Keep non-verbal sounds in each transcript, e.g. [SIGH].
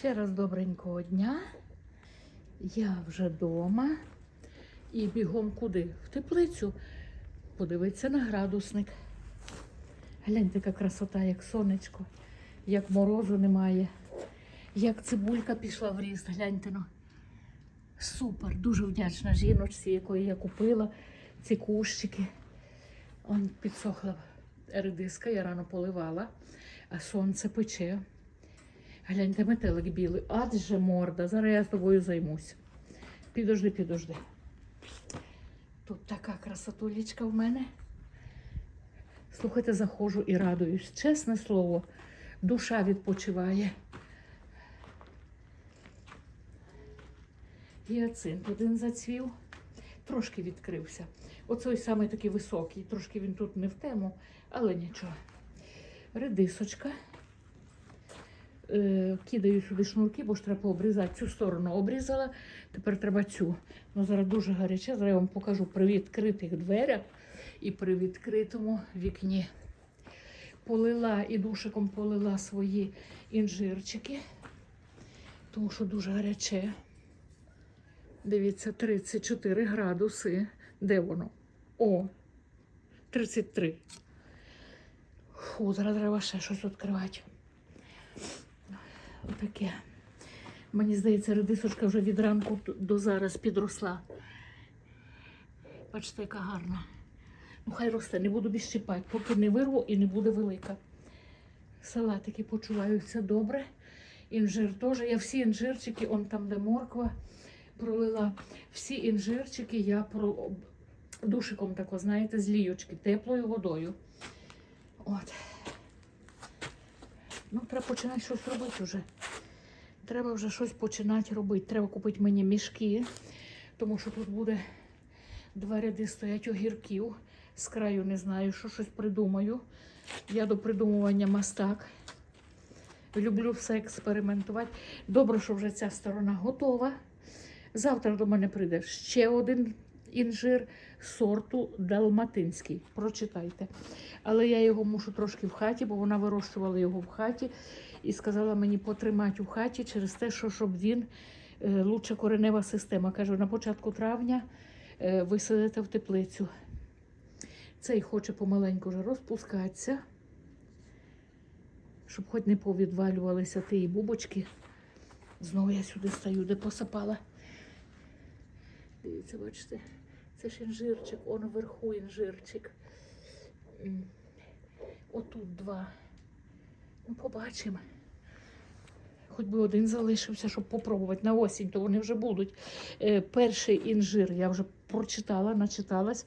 Ще раз добренького дня. Я вже вдома. І бігом куди? В теплицю. Подивитися на градусник. Гляньте, яка красота, як сонечко, як морозу немає, як цибулька пішла в ріст. Гляньте ну. Супер, дуже вдячна жіночці, якої я купила ці кущики. Он підсохла редиска, я рано поливала, а сонце пече. Гляньте, метелик білий, адже морда. Зараз я з тобою займусь. Підожди, підожди. Тут така красотулечка в мене. Слухайте, заходжу і радуюсь. Чесне слово, душа відпочиває. Гіацинт один зацвів, трошки відкрився. Оцей самий такий високий, трошки він тут не в тему, але нічого. Редисочка. Е, сюди шнурки, бо ж треба обрізати. Цю сторону обрізала, тепер треба цю. Ну, зараз дуже гаряче, зараз я вам покажу при відкритих дверях і при відкритому вікні. Полила і душиком полила свої інжирчики, тому що дуже гаряче. Дивіться, 34 градуси. Де воно? О, 33. Фу, зараз треба ще щось відкривати. Отаке. Мені здається, редисочка вже від ранку до зараз підросла. Бачите, яка гарна. Ну, хай росте, не буду біщипати, поки не вирву і не буде велика. Салатики почуваються добре. Інжир теж. Я всі інжирчики, он там, де морква, пролила. Всі інжирчики я про душиком тако, знаєте, з лійочки, теплою водою. От. Ну, треба починати щось робити вже. Треба вже щось починати робити. Треба купити мені мішки, тому що тут буде два ряди стоять огірків. З краю не знаю, що щось придумаю. Я до придумування мастак. Люблю все експериментувати. Добре, що вже ця сторона готова. Завтра до мене прийде ще один інжир сорту далматинський. Прочитайте. Але я його мушу трошки в хаті, бо вона вирощувала його в хаті і сказала мені потримати у хаті через те, що щоб він е, лучше коренева система. Каже, на початку травня е, висадите в теплицю. Цей хоче помаленьку вже розпускатися, щоб хоч не повідвалювалися ті бубочки. Знову я сюди стою, де посапала. Дивіться, бачите, це ж інжирчик, он вверху інжирчик. Отут два. Ну, побачимо. Хоч би один залишився, щоб попробувати на осінь, то вони вже будуть. Е, перший інжир я вже прочитала, начиталась,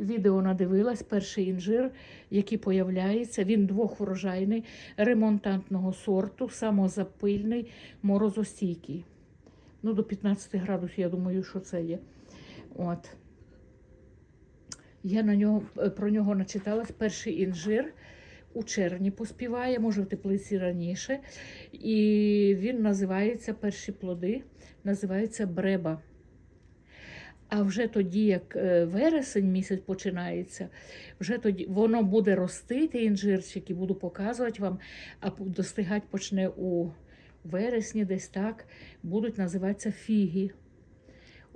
відео надивилась. Перший інжир, який появляється, він двохврожайний, ремонтантного сорту, самозапильний, морозостійкий. Ну, до 15 градусів, я думаю, що це є. От. Я на нього, е, про нього начиталась. Перший інжир у червні поспіває, може в теплиці раніше. І він називається перші плоди, називається бреба. А вже тоді, як е, вересень місяць починається, вже тоді воно буде рости, ті інжирчики, буду показувати вам, а достигати почне у вересні, десь так, будуть називатися фіги.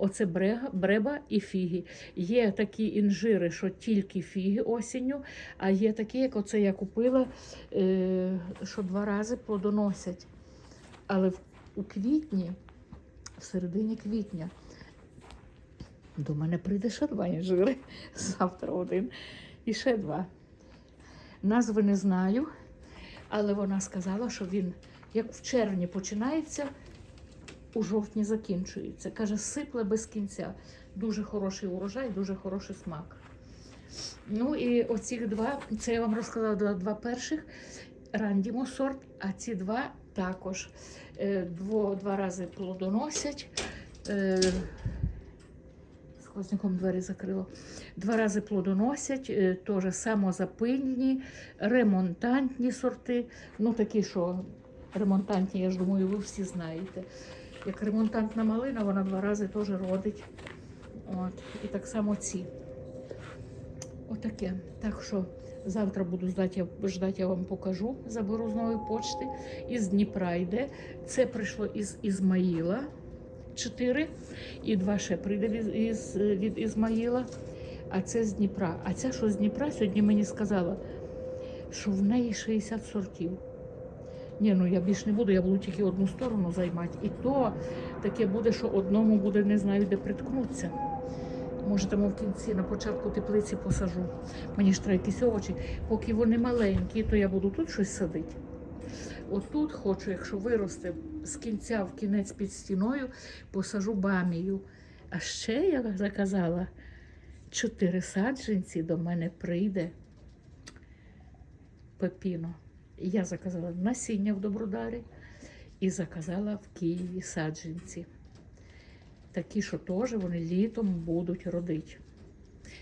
Оце брега, бреба і фіги. Є такі інжири, що тільки фіги осінню, а є такі, як оце я купила, е, що два рази плодоносять. Але у квітні, в середині квітня, до мене прийде ще два інжири. [LAUGHS] Завтра один і ще два. Назви не знаю, але вона сказала, що він як в червні починається, у жовтні закінчується. Каже, сипле без кінця. Дуже хороший урожай, дуже хороший смак. Ну і оці два, це я вам розказала два, перших. Рандімо сорт, а ці два також е, дво, два рази плодоносять. Е, сквозняком двері закрило. Два рази плодоносять, е, теж самозапильні, ремонтантні сорти. Ну такі, що ремонтантні, я ж думаю, ви всі знаєте. Як ремонтантна малина, вона два рази теж родить. От. І так само ці. Отаке. Так що Завтра буду ждати, я, ждати, я вам покажу. Заберу з нової почти. Із Дніпра йде. Це прийшло із Ізмаїла. Чотири. І два ще прийде від, із, від Ізмаїла. А це з Дніпра. А ця, що з Дніпра, сьогодні мені сказала, що в неї 60 сортів. Ні, ну я більш не буду, я буду тільки одну сторону займати. І то таке буде, що одному буде не знаю, де приткнутися. Може, там в кінці на початку теплиці посажу. Мені ж треба якісь овочі. Поки вони маленькі, то я буду тут щось садити. Отут хочу, якщо виросте з кінця в кінець під стіною, посажу бамію. А ще я заказала чотири саджанці до мене прийде пепіно. Я заказала насіння в Добродарі і заказала в Києві саджанці. Такі, що теж вони літом будуть родити.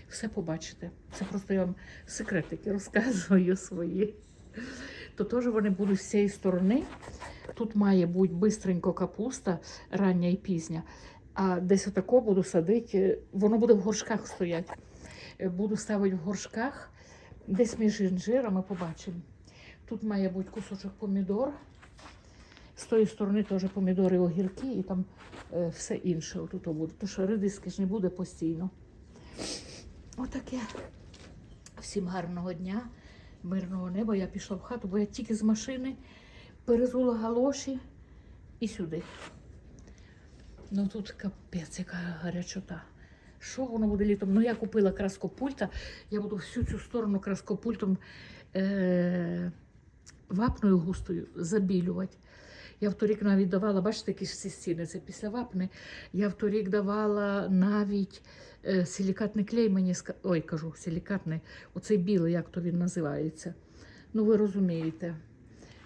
Все побачите. Це просто я вам секретики розказую свої. То теж вони будуть з цієї сторони. Тут має бути бистренько капуста, рання і пізня. А десь отако буду садити, воно буде в горшках стояти. Буду ставити в горшках, десь між інжирами побачимо. Тут має бути кусочок помідор. З тої сторони теж помідори, огірки і там е, все інше отут буде. Тому що редиски ж не буде постійно. Отаке. Всім гарного дня, мирного неба. Я пішла в хату, бо я тільки з машини перезула галоші і сюди. Ну тут капець, яка гарячота. Що воно буде літом? Ну я купила краскопульта. Я буду всю цю сторону краскопультом е- вапною густою забілювати. Я в торік навіть давала, бачите, які ж ці стіни, це після вапни. Я в торік давала навіть е, силікатний клей, мені ой, кажу, силікатний, оцей білий, як то він називається. Ну, ви розумієте.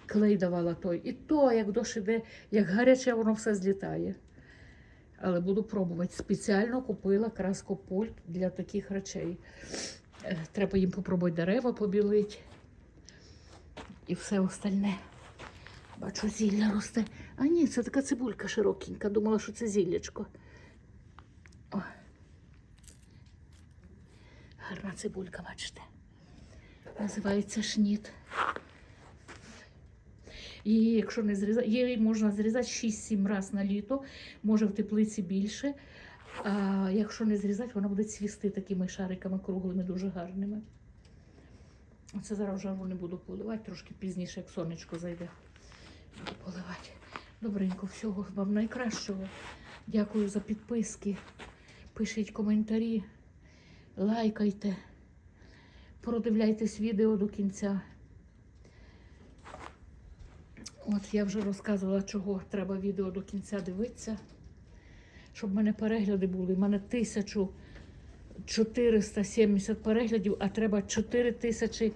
Клей давала той. І то, як дощ іде, як гаряче, воно все злітає. Але буду пробувати. Спеціально купила краскопульт для таких речей. Е, Треба їм попробувати дерева побілити і все остальне. Бачу, зілля росте. А ні, це така цибулька широкенька. Думала, що це зіллячко. О. Гарна цибулька, бачите. Називається шніт. Її, якщо не зрізати, її можна зрізати 6-7 разів на літо, може в теплиці більше. А якщо не зрізати, вона буде цвісти такими шариками круглими, дуже гарними. Оце зараз вже не буду поливати, трошки пізніше, як сонечко зайде. Буду поливати. Добренько, всього вам найкращого. Дякую за підписки. Пишіть коментарі, лайкайте, продивляйтесь відео до кінця. От я вже розказувала, чого треба відео до кінця дивитися, щоб в мене перегляди були. У мене 1470 переглядів, а треба 4000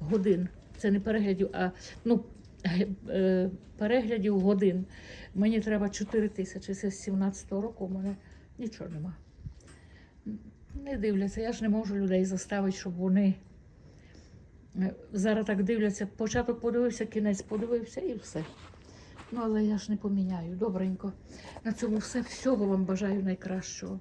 годин. Це не переглядів, а ну, е, переглядів годин. Мені треба 4 тисячі. Це з 17-го року у мене нічого нема. Не дивляться, я ж не можу людей заставити, щоб вони е, зараз так дивляться. Початок подивився, кінець подивився і все. Ну, але я ж не поміняю. Добренько. На цьому все. Всього вам бажаю найкращого.